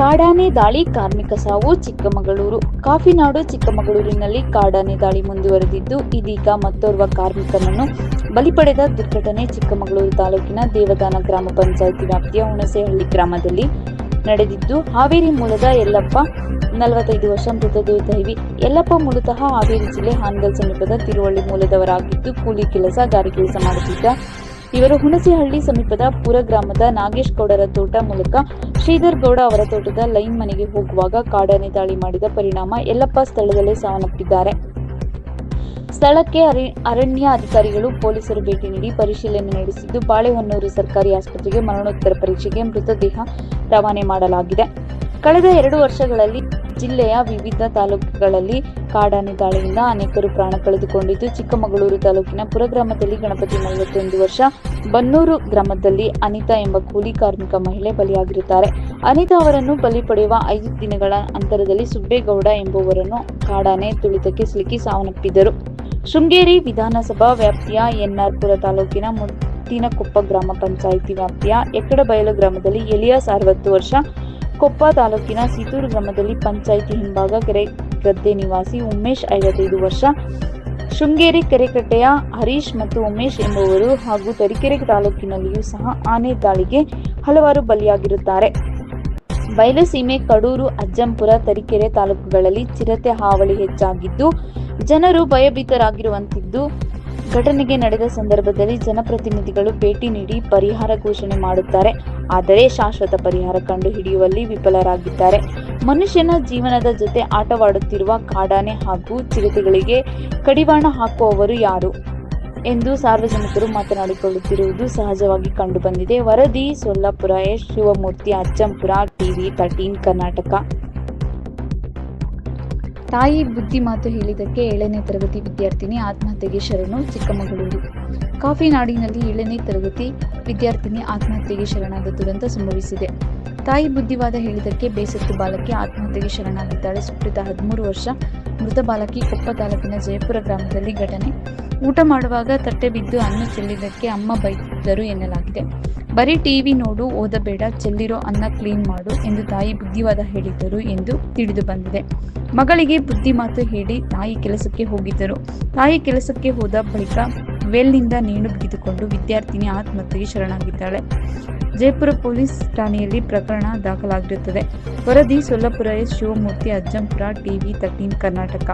ಕಾಡಾನೆ ದಾಳಿ ಕಾರ್ಮಿಕ ಸಾವು ಚಿಕ್ಕಮಗಳೂರು. ಕಾಫಿನಾಡು ಚಿಕ್ಕಮಗಳೂರಿನಲ್ಲಿ ಕಾಡಾನೆ ದಾಳಿ ಮುಂದುವರೆದಿದ್ದು, ಇದೀಗ ಮತ್ತೋರ್ವ ಕಾರ್ಮಿಕನನ್ನು ಬಲಿ ಪಡೆದ ದುರ್ಘಟನೆ ಚಿಕ್ಕಮಗಳೂರು ತಾಲೂಕಿನ ದೇವದಾನ ಗ್ರಾಮ ಪಂಚಾಯಿತಿ ವ್ಯಾಪ್ತಿಯ ಹುಣಸೆಹಳ್ಳಿ ಗ್ರಾಮದಲ್ಲಿ ನಡೆದಿದ್ದು, ಹಾವೇರಿ ಮೂಲದ ಯಲ್ಲಪ್ಪ ನಲವತ್ತೈದು ವರ್ಷ ಮೃತದೇಹ ದೈವಿ ಯಲ್ಲಪ್ಪ ಮೂಲತಃ ಹಾವೇರಿ ಜಿಲ್ಲೆ ಹಾನಗಲ್ ಸಮೀಪದ ತಿರುವಳ್ಳಿ ಮೂಲದವರಾಗಿದ್ದು, ಕೂಲಿ ಕೆಲಸ ಗಾರಿ ಕೆಲಸ ಮಾಡುತ್ತಿದ್ದ ಇವರು ಹುಣಸಿಹಳ್ಳಿ ಸಮೀಪದ ಪುರ ಗ್ರಾಮದ ನಾಗೇಶ್ ಗೌಡರ ತೋಟ ಮೂಲಕ ಶ್ರೀಧರ್ ಗೌಡ ಅವರ ತೋಟದ ಲೈನ್ ಮನೆಗೆ ಹೋಗುವಾಗ ಕಾಡಾನೆ ದಾಳಿ ಮಾಡಿದ ಪರಿಣಾಮ ಯಲ್ಲಪ್ಪ ಸ್ಥಳದಲ್ಲೇ ಸಾವನ್ನಪ್ಪಿದ್ದಾರೆ. ಸ್ಥಳಕ್ಕೆ ಅರಿ- ಅರಣ್ಯ ಅಧಿಕಾರಿಗಳು ಪೊಲೀಸರು ಭೇಟಿ ನೀಡಿ ಪರಿಶೀಲನೆ ನಡೆಸಿದ್ದು ಬಾಳೆಹೊನ್ನೂರು ಸರ್ಕಾರಿ ಆಸ್ಪತ್ರೆಗೆ ಮರಣೋತ್ತರ ಪರೀಕ್ಷೆಗೆ ಮೃತದೇಹ ರವಾನೆ ಮಾಡಲಾಗಿದೆ. ಕಳೆದ ಎರಡು ವರ್ಷಗಳಲ್ಲಿ ಜಿಲ್ಲೆಯ ವಿವಿಧ ತಾಲೂಕುಗಳಲ್ಲಿ ಕಾಡಾನೆ ದಾಳಿಯಿಂದ ಅನೇಕರು ಪ್ರಾಣ ಕಳೆದುಕೊಂಡಿದ್ದು, ಚಿಕ್ಕಮಗಳೂರು ತಾಲೂಕಿನ ಪುರಗ್ರಾಮದಲ್ಲಿ ಗಣಪತಿ ನಲವತ್ತೊಂದು ವರ್ಷ, ಬನ್ನೂರು ಗ್ರಾಮದಲ್ಲಿ ಅನಿತಾ ಎಂಬ ಕೂಲಿ ಕಾರ್ಮಿಕ ಮಹಿಳೆ ಬಲಿಯಾಗಿರುತ್ತಾರೆ. ಅನಿತಾ ಅವರನ್ನು ಬಲಿ ಪಡೆಯುವ ಐದು ದಿನಗಳ ಅಂತರದಲ್ಲಿ ಸುಬ್ಬೇಗೌಡ ಎಂಬುವರನ್ನು ಕಾಡಾನೆ ತುಳಿತಕ್ಕೆ ಸಿಲುಕಿ ಸಾವನ್ನಪ್ಪಿದ್ದರು. ಶೃಂಗೇರಿ ವಿಧಾನಸಭಾ ವ್ಯಾಪ್ತಿಯ ಎನ್ಆರ್ಪುರ ತಾಲೂಕಿನ ಮುತ್ತಿನಕೊಪ್ಪ ಗ್ರಾಮ ಪಂಚಾಯಿತಿ ವ್ಯಾಪ್ತಿಯ ಎಕ್ಕಡಬಯಲು ಗ್ರಾಮದಲ್ಲಿ ಎಲಿಯಾಸ್ ಅರವತ್ತು ವರ್ಷ ಕೊಪ್ಪ ತಾಲೂಕಿನ ಸೀತೂರು ಗ್ರಾಮದಲ್ಲಿ ಪಂಚಾಯಿತಿ ಹಿಂಭಾಗ ಕೆರೆ ಗದ್ದೆ ನಿವಾಸಿ ಉಮೇಶ್ ಐವತ್ತೈದು ವರ್ಷ. ಶೃಂಗೇರಿ ಕೆರೆಕಟ್ಟೆಯ ಹರೀಶ್ ಮತ್ತು ಉಮೇಶ್ ಎಂಬುವರು ಹಾಗೂ ತರೀಕೆರೆ ತಾಲೂಕಿನಲ್ಲಿಯೂ ಸಹ ಆನೆ ದಾಳಿಗೆ ಹಲವಾರು ಬಲಿಯಾಗಿರುತ್ತಾರೆ. ಬಯಲುಸೀಮೆ ಕಡೂರು, ಅಜ್ಜಂಪುರ, ತರೀಕೆರೆ ತಾಲೂಕುಗಳಲ್ಲಿ ಚಿರತೆ ಹಾವಳಿ ಹೆಚ್ಚಾಗಿದ್ದು, ಜನರು ಭಯಭೀತರಾಗಿರುವಂತಿದ್ದು ಘಟನೆಗೆ ನಡೆದ ಸಂದರ್ಭದಲ್ಲಿ ಜನಪ್ರತಿನಿಧಿಗಳು ಭೇಟಿ ನೀಡಿ ಪರಿಹಾರ ಘೋಷಣೆ ಮಾಡುತ್ತಾರೆ. ಆದರೆ ಶಾಶ್ವತ ಪರಿಹಾರ ಕಂಡು ಹಿಡಿಯುವಲ್ಲಿ ವಿಫಲರಾಗಿದ್ದಾರೆ. ಮನುಷ್ಯನ ಜೀವನದ ಜೊತೆ ಆಟವಾಡುತ್ತಿರುವ ಕಾಡಾನೆ ಹಾಗೂ ಚಿರತೆಗಳಿಗೆ ಕಡಿವಾಣ ಹಾಕುವವರು ಯಾರು? ಎಂದು ಸಾರ್ವಜನಿಕರು ಮಾತನಾಡಿಕೊಳ್ಳುತ್ತಿರುವುದು ಸಹಜವಾಗಿ ಕಂಡುಬಂದಿದೆ. ವರದಿ Sollapura S. Shivamurthy, Ajjampura TV thirteen Karnataka. ತಾಯಿ ಬುದ್ಧಿ ಮಾತು ಹೇಳಿದ್ದಕ್ಕೆ ಏಳನೇ ತರಗತಿ ವಿದ್ಯಾರ್ಥಿನಿ ಆತ್ಮಹತ್ಯೆಗೆ ಶರಣು ಚಿಕ್ಕಮಗಳೂರು. ಕಾಫಿ ನಾಡಿನಲ್ಲಿ ಏಳನೇ ತರಗತಿ ವಿದ್ಯಾರ್ಥಿನಿ ಆತ್ಮಹತ್ಯೆಗೆ ಶರಣಾದ ದುರಂತ ಸಂಭವಿಸಿದೆ. ತಾಯಿ ಬುದ್ಧಿವಾದ ಹೇಳಿದ್ದಕ್ಕೆ ಬೇಸತ್ತು ಬಾಲಕಿ ಆತ್ಮಹತ್ಯೆಗೆ ಶರಣಾಗಿದ್ದಾಳೆ. ಸುಪ್ರೀತ ಹದಿಮೂರು ವರ್ಷ ಮೃತ ಬಾಲಕಿ ಕೊಪ್ಪ ತಾಲೂಕಿನ ಜಯಪುರ ಗ್ರಾಮದಲ್ಲಿ ಘಟನೆ. ಊಟ ಮಾಡುವಾಗ ತಟ್ಟೆ ಬಿದ್ದು ಅನ್ನ ಚೆಲ್ಲಿದ್ದಕ್ಕೆ ಅಮ್ಮ ಬೈದಿದ್ದರು ಎನ್ನಲಾಗಿದೆ. ಬರೀ ಟಿವಿ ನೋಡು, ಓದಬೇಡ, ಚೆಲ್ಲಿರೋ ಅನ್ನ ಕ್ಲೀನ್ ಮಾಡು ಎಂದು ತಾಯಿ ಬುದ್ಧಿವಾದ ಹೇಳಿದ್ದರು ಎಂದು ತಿಳಿದು ಬಂದಿದೆ. ಮಗಳಿಗೆ ಬುದ್ಧಿ ಮಾತು ಹೇಳಿ ತಾಯಿ ಕೆಲಸಕ್ಕೆ ಹೋಗಿದ್ದರು. ತಾಯಿ ಕೆಲಸಕ್ಕೆ ಹೋದ ಬಳಿಕ ವೆಲ್ನಿಂದ ನೇಣು ಬಿಗಿದುಕೊಂಡು ವಿದ್ಯಾರ್ಥಿನಿ ಆತ್ಮಹತ್ಯೆಗೆ ಶರಣಾಗಿದ್ದಾಳೆ. ಜಯಪುರ ಪೊಲೀಸ್ ಠಾಣೆಯಲ್ಲಿ ಪ್ರಕರಣ ದಾಖಲಾಗಿರುತ್ತದೆ. ವರದಿ Sollapura S Shivamurthy Ajjampura, TV thirteen Karnataka.